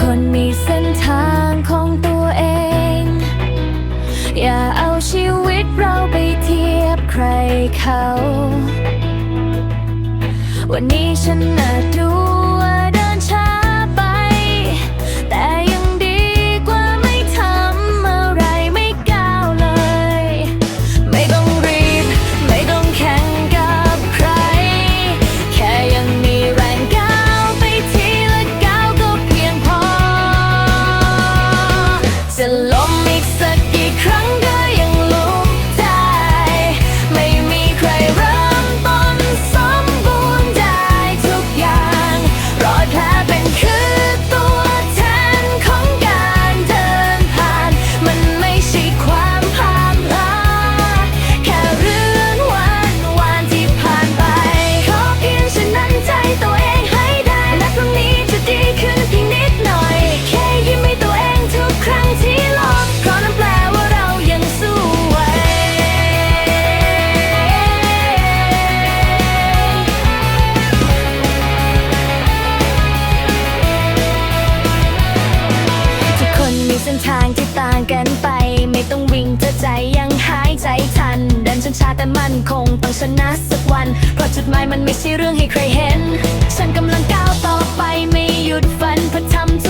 คนมีเส้นทางของตัวเอง อย่าเอาชีวิตเราไปเทียบใครเขา วันนี้ฉันอาจดู ฉันชาแต่มันคงต้องชนะสักวัน เพราะจุดหมายมันไม่ใช่เรื่องให้ใครเห็น ฉันกำลังก้าวต่อไปไม่หยุดฝันเพื่อทำ